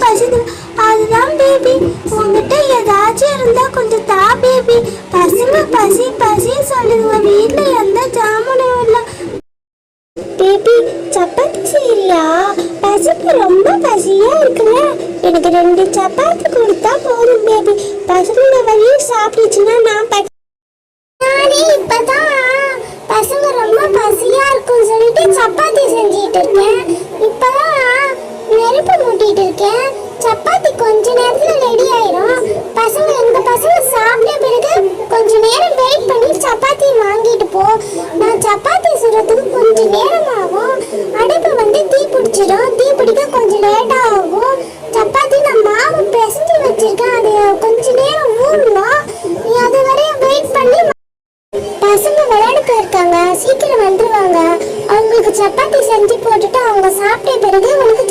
பசி அதுதான் பேபி உங்ககிட்ட ஏதாச்சும் இருந்தா கொஞ்சம் தா பேபி பசங்க பசி பசி சொல்லுங்க வீட்டுல எந்த ஜாமுனும் இல்ல. பேபி சப்பாத்தி செய்யறியா பசிக்கு ரொம்ப பசியா இருக்குல்ல? எனக்கு ரெண்டு சப்பாத்தி கொடுத்தா போதும் பேபி பசங்க வரையும் சாப்பிடுச்சுன்னா நான் நானே இப்பதான் பசங்க ரொம்ப பசியா இருக்கும் சொல்லிட்டு சப்பாத்தி செஞ்சிட்டு இருக்கேன் இப்பதான் நெருப்பு இருக்கேன் சப்பாத்தி கொஞ்ச நேரத்துல ரெடி ஆயிரும். பசங்க எங்க பசங்க சாப்பிட்ட பிறகு கொஞ்ச நேரம் வெயிட் பண்ணி சப்பாத்தி வாங்கிட்டு போ. நான் சப்பாத்தி சுடுறதுக்கு கொஞ்ச நேரம் ஆகும் அடுப்பு வந்து தீ பிடிச்சிடும். தீ பிடிக்க கொஞ்சம் லேட்டா ஆகும். சப்பாத்தி நான் மாவு பிசைஞ்சு வச்சிருக்கேன். அது கொஞ்ச நேரம் ஊறணும். நீ அது வரையும் வெயிட் பண்ணி பசங்க விளையாட போயிருக்காங்க சீக்கிரம் வந்துருவாங்க. அவங்களுக்கு சப்பாத்தி செஞ்சு போட்டுட்டு அவங்க சாப்பிட்ட பிறகு உனக்கு